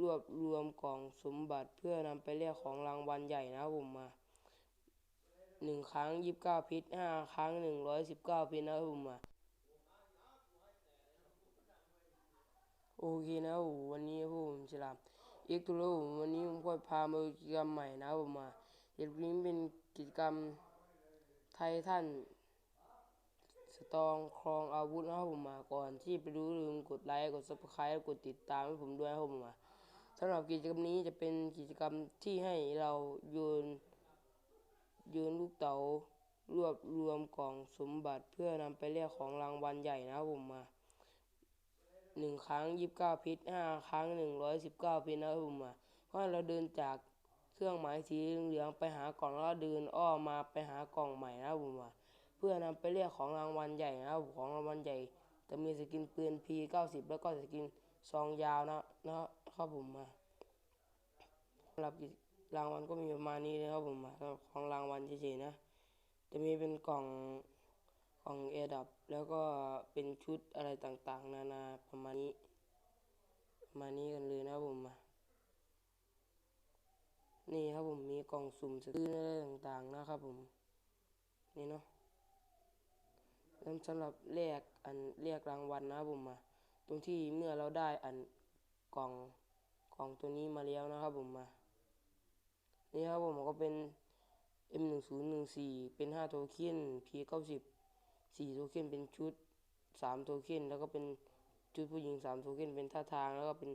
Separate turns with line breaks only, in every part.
รวบรวมกล่องสมบัติเพื่อนำไปแลกของรางวัลใหญ่นะครับผมมาหนึ่งครั้งยี่สิบเก้าพิษห้าครั้งหนึ่งร้อยสิบเก้าพิษนะครับผมมาโอเคนะผมวันนี้ผมฉลามเอ็กตูโรผมวันนี้ผมก็พามากิจกรรมใหม่นะผมมาเด็กนี้เป็นกิจกรรมไททันสตองครองอาวุธนะครับผมมาก่อนที่ไปดูลืมกดไลค์กดซับสไครต์กดติดตามให้ผมด้วยนะครับผมมา สำหรับกิจกรรมนี้จะเป็นกิจกรรมที่ให้เราโยนโยนลูกเต๋ารวบรวมกล่องสมบัติเพื่อนำไปแลกของรางวัลใหญ่นะครับผมมาหนึ่งครั้งยี่สิบเก้าพิษห้าครั้งหนึ่งร้อยสิบเก้าพิษนะครับผมมาเพราะเราเดินจากเครื่องหมายสีเหลืองไปหากล่องแล้วเดินอ้อมาไปหากล่องใหม่นะครับผมมาเพื่อนำไปเรียกของรางวัลใหญ่นะครับของรางวัลใหญ่ จะมีสกินปืน P90 แล้วก็สกิน ซองยาวนะนะครับผมมาสำหรับรางวัลก็มีประมาณนี้นะครับผมมาสำหรับของรางวัลเฉยๆนะ จะมีเป็นกล่องกล่องเอดับแล้วก็เป็นชุดอะไรต่างๆ นานาประมาณนี้ประมาณนี้กันเลยนะครับผมมานี่ครับผมมีกล่องสุ่มสกินอะไรต่างๆนะครับผมนี่เนาะแล้วสำหรับแลกอันเรียกรางวัลนะครับผมมา ตรงที่เมื่อเราได้อันกล่องกล่องตัวนี้มาแล้วนะครับผมมา นี่ครับผมก็เป็น M1014 เป็น 5 โทเค็น P90 4 โทเค็นเป็นชุด 3 โทเค็นแล้วก็เป็นชุดผู้หญิง 3 โทเค็นเป็นท่าทางแล้วก็เป็น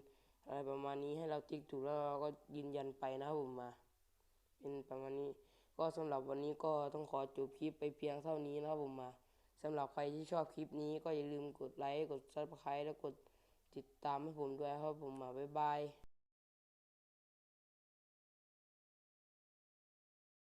อะไรประมาณนี้ให้เราติ๊กถูกแล้วเราก็ยืนยันไปนะครับผมมา เป็นประมาณนี้ ก็สำหรับวันนี้ก็ต้องขอจบคลิปไปเพียงเท่านี้นะครับผมมา สำหรับใครที่ชอบคลิปนี้ก็อย่าลืมกดไลค์ กดซับสไครต์และกดติดตามให้ผมด้วยครับผมมาบ๊ายบาย